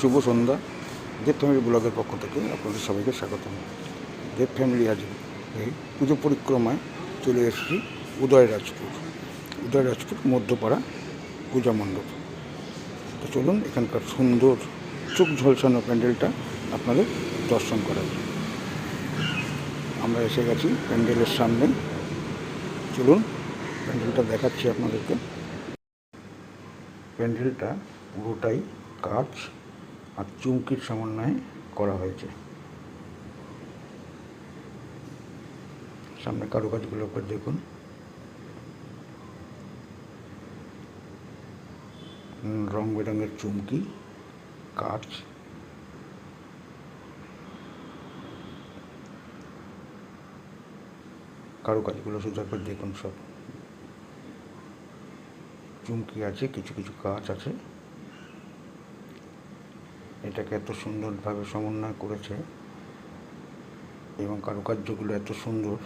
শুভ সন্ধ্যা। দেব family ব্লগের পক্ষ থেকে আপনাদের সবাইকে স্বাগতম। দেব ফ্যামিলি আজ এই পুজো পরিক্রমায় চলে এসেছি উদয়রাজপুর উদয়রাজপুর মধ্যপাড়া পূজা মণ্ডপ। তো চলুন এখানকার সুন্দর চোখ ঝলসানো প্যান্ডেলটা আপনাদের দর্শন করা আমরা এসে গেছি প্যান্ডেলের সামনে। চলুন প্যান্ডেলটা দেখাচ্ছি আপনাদেরকে। প্যান্ডেলটা পুরোটাই কাচ। আর চুমকির সমন্বয়ে করা হয়েছে। সামনে কারুকাজগুলোর উপর দেখুন। রং বেরঙের চুমকি কাচ কারুকাজগুলো শুধু একবার দেখুন সব। চুমকি আছে, কিছু কিছু কাজ আছে। এটাকে এত সুন্দরভাবে সমন্বয় করেছে এবং কারুকার্যগুলো এত সুন্দর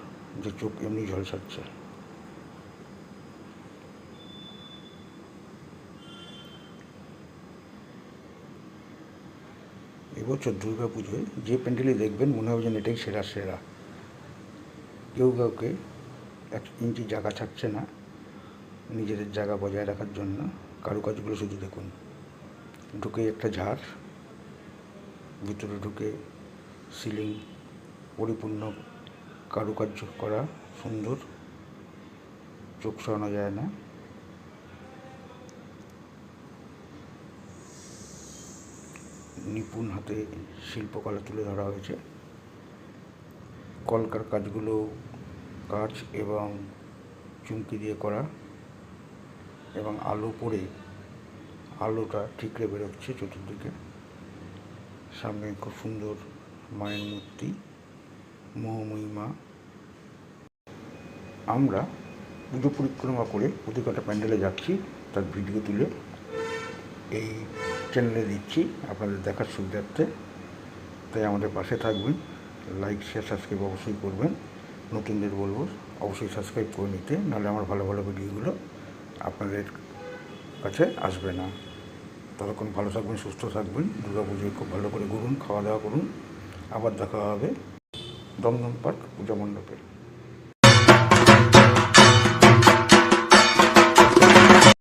যে চোখ এমনি ঝলসাচ্ছে। এবছর দুর্গা পুজোয় যে প্যান্ডেলই দেখবেন, মনে হবে যেন এটাই সেরা সেরা। কেউ কাউকে এক ইঞ্চি জায়গা ছাড়ছে না নিজেদের জায়গা বজায় রাখার জন্য। কারুকাজগুলো শুধু দেখুন। ঢুকে একটা ঝাড়। ভিতরে ঢুকে সিলিং পরিপূর্ণ কারুকার্য করা সুন্দর। চোখ সরানো যায় না। নিপুণ হাতে শিল্পকলা তুলে ধরা হয়েছে। কলকার কাজগুলো কাজ এবং চুমকি দিয়ে করা এবং আলো পড়ে আলোটা ঠিকরে বেরোচ্ছে চতুর্দিকে। সামনে খুব সুন্দর মায়ের মূর্তি মোহময়ী মা আমরা পুজো পরিক্রমা করে প্রতিকটা প্যান্ডেলে যাচ্ছি, তার ভিডিও তুলে এই চ্যানেলে দিচ্ছি, আপনাদের দেখার সুবিধার্থে। তাই আমাদের পাশে থাকবেন লাইক শেয়ার সাবস্ক্রাইব অবশ্যই করবেন। নতুনদের বলব, অবশ্যই সাবস্ক্রাইব করে নিতে, নাহলে আমার ভালো ভালো ভিডিওগুলো আপনাদের কাছে আসবে না। ততক্ষণ ভালো থাকবেন, সুস্থ থাকবেন। দুর্গা পুজোয় খুব ভালো করে ঘুরুন, খাওয়া দাওয়া করুন। আবার দেখা হবে। দমদম পার্ক পূজা মণ্ডপে।